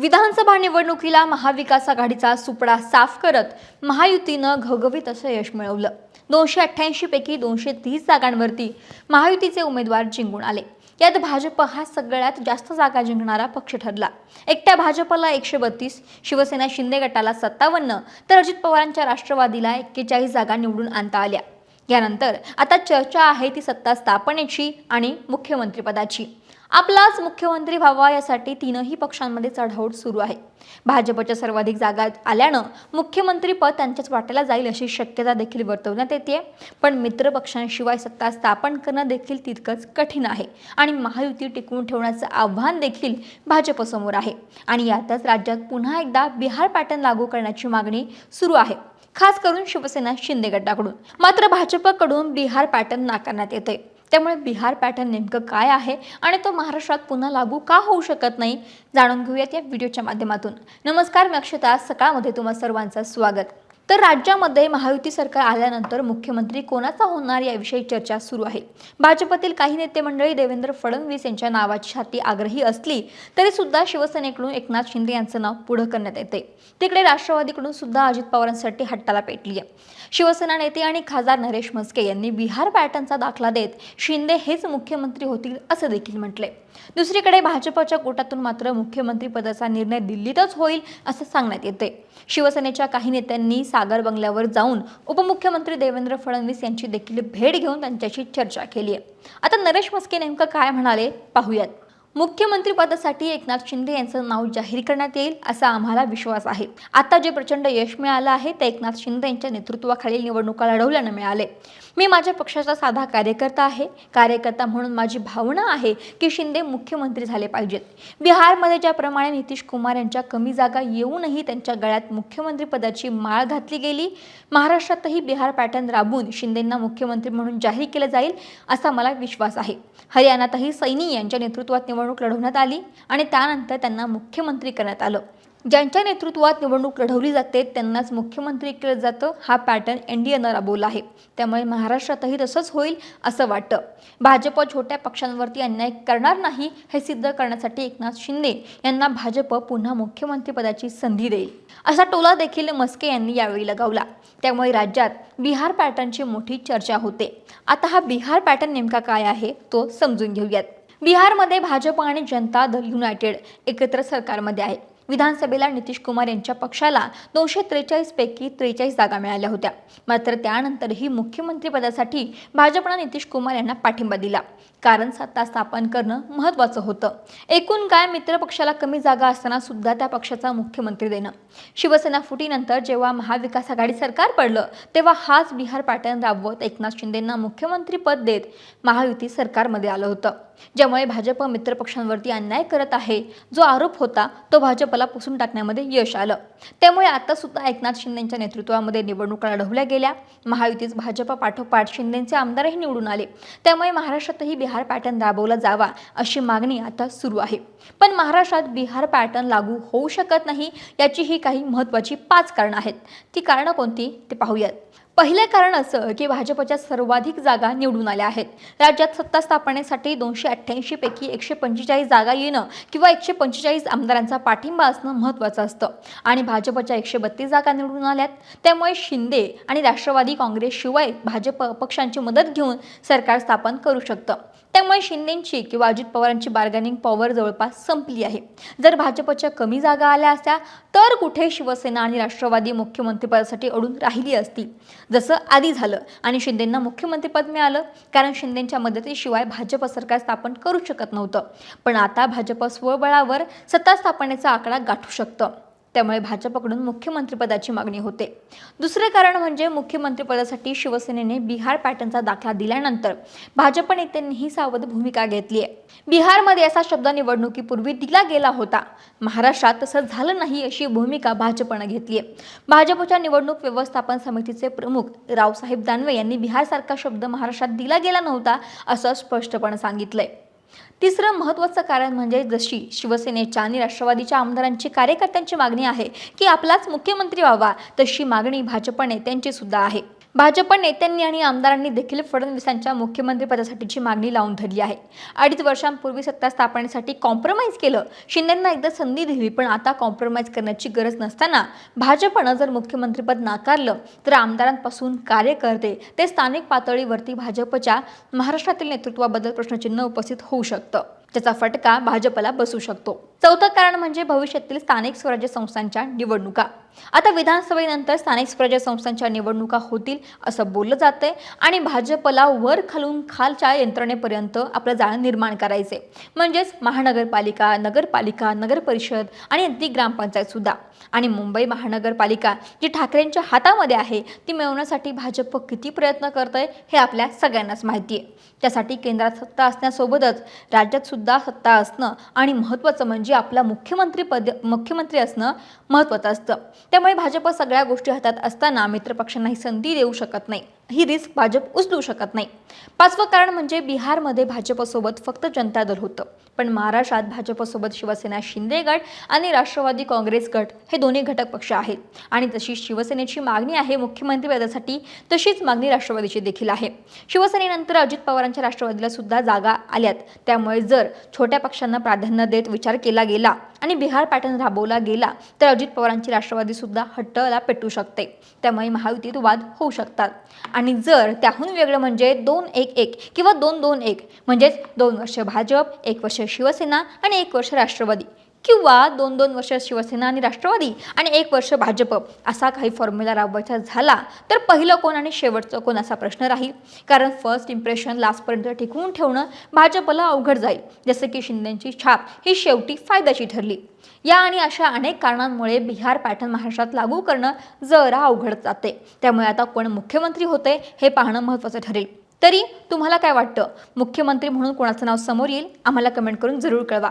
विधानसभा निवडणुकीला महाविकास आघाडीचा सुपडा साफ करत महायुतीनं घवघवीत असं यश मिळवलं. दोनशे अठ्ठ्याऐंशी पैकी दोनशे तीस जागांवरती महायुतीचे उमेदवार जिंकून आले. यात भाजप हा सगळ्यात जास्त जागा जिंकणारा पक्ष ठरला. एकट्या भाजपला एकशे बत्तीस शिवसेना शिंदे गटाला सत्तावन्न तर अजित पवारांच्या राष्ट्रवादीला एक्केचाळीस जागा निवडून आणता आल्या. यानंतर आता चर्चा आहे ती सत्ता स्थापनेची आणि मुख्यमंत्रीपदाची. आपलाच मुख्यमंत्री व्हावा यासाठी तीनही पक्षांमध्ये चढाओढ सुरू आहे. भाजपच्या सर्वाधिक जागा आल्यानं मुख्यमंत्रीपद त्यांच्याच वाट्याला जाईल अशी शक्यता देखील वर्तवण्यात येते. पण मित्र पक्षांशिवाय सत्ता स्थापन करणं देखील तितकंच कठीण आहे आणि महायुती टिकवून ठेवण्याचं आव्हान देखील भाजपसमोर आहे. आणि यातच राज्यात पुन्हा एकदा बिहार पॅटर्न लागू करण्याची मागणी सुरू आहे. खास करून शिवसेना शिंदे गटाकडून. मात्र भाजपकडून बिहार पॅटर्न नाकारण्यात येते त्यामुळे बिहार पॅटर्न नेमकं काय आहे आणि तो महाराष्ट्रात पुन्हा लागू का होऊ शकत नाही जाणून घेऊयात या व्हिडिओच्या माध्यमातून. नमस्कार मी अक्षता सकाळमध्ये तुम्हा सर्वांचं स्वागत. तर राज्यामध्ये महायुती सरकार आल्यानंतर मुख्यमंत्री कोणाचा होणार याविषयी चर्चा सुरू आहे? भाजपतील काही नेते मंडळी देवेंद्र फडणवीस यांच्या नावाची छाती आग्रही असली तरी सुद्धा शिवसेनेकडून एकनाथ शिंदे यांचं नाव पुढं करण्यात येते. तिकडे राष्ट्रवादीकडून सुद्धा अजित पवारांसाठी हट्टाला पेटली आहे. शिवसेना नेते आणि खासदार नरेश म्हस्के यांनी बिहार पॅटर्नचा दाखला देत शिंदे हेच मुख्यमंत्री होतील असं देखील म्हटले दुसरीकडे भाजपच्या कोटातून मात्र मुख्यमंत्री पदाचा निर्णय दिल्लीतच होईल असं सांगण्यात येते शिवसेनेच्या काही नेत्यांनी सागर बंगल्यावर जाऊन उपमुख्यमंत्री देवेंद्र फडणवीस यांची देखील भेट घेऊन त्यांच्याशी चर्चा केली आहे. आता नरेश मस्के नेमकं काय म्हणाले? पाहूयात. मुख्यमंत्रीपदासाठी एकनाथ शिंदे यांचं नाव जाहीर करण्यात येईल असा आम्हाला विश्वास आहे. आता जे प्रचंड यश मिळालं आहे ते एकनाथ शिंदे यांच्या नेतृत्वाखालील निवडणुका लढवल्यानं मिळाले. मी माझ्या पक्षाचा साधा कार्यकर्ता आहे. कार्यकर्ता म्हणून माझी भावना आहे की शिंदे मुख्यमंत्री झाले पाहिजेत. बिहारमध्ये ज्याप्रमाणे नितीश कुमार यांच्या कमी जागा येऊनही त्यांच्या गळ्यात मुख्यमंत्रीपदाची माळ घातली गेली महाराष्ट्रातही बिहार पॅटर्न राबून शिंदेंना मुख्यमंत्री म्हणून जाहीर केलं जाईल असा मला विश्वास आहे. हरियाणातही सैनी यांच्या नेतृत्वात निवडणूक लढवण्यात आली आणि त्यानंतर त्यांना मुख्यमंत्री करण्यात आलं. ज्यांच्या नेतृत्वात निवडणूक लढवली जाते त्यांनाच मुख्यमंत्री केलं जातं. हा पॅटर्न एन डी एनं राबवला आहे. त्यामुळे महाराष्ट्रातही तसंच होईल असं वाटतं. भाजप छोट्या पक्षांवरती अन्याय करणार नाही हे सिद्ध करण्यासाठी एकनाथ शिंदे यांना भाजप पुन्हा मुख्यमंत्रीपदाची संधी देईल. असा टोला देखील मस्के यांनी यावेळी लगावला. त्यामुळे राज्यात बिहार पॅटर्नची मोठी चर्चा होते. आता हा बिहार पॅटर्न नेमका काय आहे तो समजून घेऊयात. बिहारमध्ये भाजप आणि जनता दल युनायटेड एकत्र सरकारमध्ये आहे. विधानसभेला नितीश कुमार यांच्या पक्षाला दोनशे त्रेचाळीस पैकी त्रेचाळीस जागा मिळाल्या होत्या. मात्र त्यानंतरही मुख्यमंत्रीपदासाठी भाजपनं नितीश कुमार यांना पाठिंबा दिला. कारण सत्ता स्थापन करणं महत्त्वाचं होतं. एकूण काय मित्र पक्षाला कमी जागा असताना सुद्धा त्या पक्षाचा मुख्यमंत्री देणं. शिवसेना फुटीनंतर जेव्हा महाविकास आघाडी सरकार पडलं तेव्हा हाच बिहार पॅटर्न राबवत एकनाथ शिंदेंना मुख्यमंत्री पद देत महायुती सरकारमध्ये आलं होतं. ज्यामुळे भाजप मित्रपक्षांवरती अन्याय करत आहे जो आरोप होता तो भाजपला पुसून टाकण्यामध्ये यश आलं. त्यामुळे आता सुद्धा एकनाथ शिंदेच्या नेतृत्वामध्ये निवडणुका लढवल्या गेल्या. महायुतीच भाजप पाठोपाठ शिंदेचे आमदारही निवडून आले. त्यामुळे महाराष्ट्रातही बिहार बिहार पॅटर्न राबवला जावा अशी मागणी आता सुरू आहे. पण महाराष्ट्रात बिहार पॅटर्न लागू होऊ शकत नाही याची ही काही महत्त्वाची पाच कारणं आहेत. ती कारणं कोणती? ते पाहूयात. पहिले कारण असं की भाजपच्या सर्वाधिक जागा निवडून आल्या आहेत. राज्यात सत्ता स्थापनेसाठी दोनशे अठ्ठ्याऐंशी पैकी एकशे पंचेचाळीस जागा येणं किंवा एकशे पंचेचाळीस आमदारांचा पाठिंबा असणं महत्त्वाचं असतं. आणि भाजपच्या एकशे बत्तीस जागा निवडून आल्यात. त्यामुळे शिंदे आणि राष्ट्रवादी काँग्रेसशिवाय भाजप पक्षांची मदत घेऊन सरकार स्थापन करू शकतं. त्यामुळे शिंदेची किंवा अजित पवारांची बार्गेनिंग पॉवर जवळपास संपली आहे. जर भाजपच्या कमी जागा आल्या असत्या तर कुठे शिवसेना आणि राष्ट्रवादी मुख्यमंत्रीपदासाठी अडून राहिली असती? जसं आधी झालं. आणि शिंदेंना मुख्यमंत्रीपद मिळालं. कारण शिंदेंच्या मदतीशिवाय भाजप सरकार स्थापन करू शकत नव्हतं. पण आता भाजप स्वबळावर सत्ता स्थापनेचा आकडा गाठू शकतं. त्यामुळे भाजपकडून मुख्यमंत्रीपदाची मागणी होते. दुसरे कारण म्हणजे मुख्यमंत्रीपदासाठी शिवसेनेने बिहार पॅटर्नचा दाखला दिल्यानंतर भाजप नेत्यांनीही सावध भूमिका घेतली आहे बिहारमध्ये असा शब्द निवडणुकीपूर्वी दिला गेला होता. महाराष्ट्रात तसं झालं नाही अशी भूमिका भाजपनं घेतली आहे भाजपच्या निवडणूक व्यवस्थापन समितीचे प्रमुख रावसाहेब दानवे यांनी बिहारसारखा शब्द महाराष्ट्रात दिला गेला नव्हता असं स्पष्टपणे सांगितलंय. तिसरं महत्त्वाचं कारण म्हणजे जशी शिवसेनेच्या आणि राष्ट्रवादीच्या आमदारांची कार्यकर्त्यांची मागणी आहे की आपलाच मुख्यमंत्री व्हावा तशी मागणी भाजप नेत्यांची सुद्धा आहे. भाजप नेत्यांनी आणि आमदारांनी देखील फडणवीसांच्या मुख्यमंत्रीपदासाठीची मागणी लावून धरली आहे. अडीच वर्षांपूर्वी सत्ता स्थापनेसाठी कॉम्प्रोमाइज केलं. शिंदेंना एकदा संधी दिली पण आता कॉम्प्रोमाइज करण्याची गरज नसताना भाजपनं जर मुख्यमंत्रीपद नाकारलं तर आमदारांपासून कार्यकर्ते ते स्थानिक पातळीवरती भाजपच्या महाराष्ट्रातील नेतृत्वाबद्दल प्रश्नचिन्ह उपस्थित होऊ शकतं. ज्याचा फटका भाजपला बसू शकतो. चौथं कारण म्हणजे भविष्यातील स्थानिक स्वराज्य संस्थांच्या निवडणुका. आता विधानसभेनंतर स्थानिक स्वराज्य संस्थांच्या निवडणुका होतील असं बोललं जातंय आणि भाजपला वर खालून खालच्या यंत्रणेपर्यंत आपलं जाळं निर्माण करायचे म्हणजेच महानगरपालिका नगरपालिका नगरपरिषद आणि अगदी ग्रामपंचायत सुद्धा. आणि मुंबई महानगरपालिका जी ठाकरेंच्या हातामध्ये आहे ती मिळवण्यासाठी भाजप किती प्रयत्न करत आहे हे आपल्या सगळ्यांनाच माहिती आहे त्यासाठी केंद्रात सत्ता असण्यासोबतच राज्यात सुद्धा सुद्धा सत्ता असणं आणि महत्त्वाचं म्हणजे आपला मुख्यमंत्री पद मुख्यमंत्री असणं महत्त्वाचं असतं. त्यामुळे भाजप सगळ्या गोष्टी हातात असताना मित्रपक्षांना ही संधी देऊ शकत नाही. ही रिस्क भाजप उचलू शकत नाही. पाचवं कारण म्हणजे बिहारमध्ये भाजपसोबत फक्त जनता दल होतं. पण महाराष्ट्रात भाजपसोबत शिवसेना शिंदे गट आणि राष्ट्रवादी काँग्रेस गट हे दोन्ही घटक पक्ष आहेत. आणि तशी शिवसेनेची मागणी आहे मुख्यमंत्रीपदासाठी तशीच मागणी राष्ट्रवादीची देखील आहे. शिवसेनेनंतर अजित पवारांच्या राष्ट्रवादीला सुद्धा जागा आल्यात. त्यामुळे जर छोट्या पक्षांना प्राधान्य देत विचार केला गेला आणि बिहार पॅटर्न राबवला गेला तर अजित पवारांची राष्ट्रवादी सुद्धा हट्टला पेटू शकते. त्यामुळे महायुतीत वाद होऊ शकतात. आणि जर त्याहून वेगळं म्हणजे दोन एक एक किंवा दोन दोन एक म्हणजेच दोन वर्ष भाजप एक वर्ष शिवसेना आणि एक वर्ष राष्ट्रवादी किंवा दोन दोन वर्ष शिवसेना आणि राष्ट्रवादी आणि एक वर्ष भाजप असा काही फॉर्म्युला राबवायचा झाला तर पहिलं कोण आणि शेवटचं कोण असा प्रश्न राहील? कारण फर्स्ट इम्प्रेशन लास्टपर्यंत टिकवून ठेवणं भाजपला अवघड जाईल. जसं की शिंदेची छाप ही शेवटी फायद्याची ठरली. या आणि अशा अनेक कारणांमुळे बिहार पॅटर्न महाराष्ट्रात लागू करणं जरा अवघड जाते. त्यामुळे आता कोण मुख्यमंत्री होते हे पाहणं महत्त्वाचं ठरेल. तरी तुम्हाला काय वाटतं? मुख्यमंत्री म्हणून कोणाचं नाव समोर येईल? आम्हाला कमेंट करून जरूर कळवा.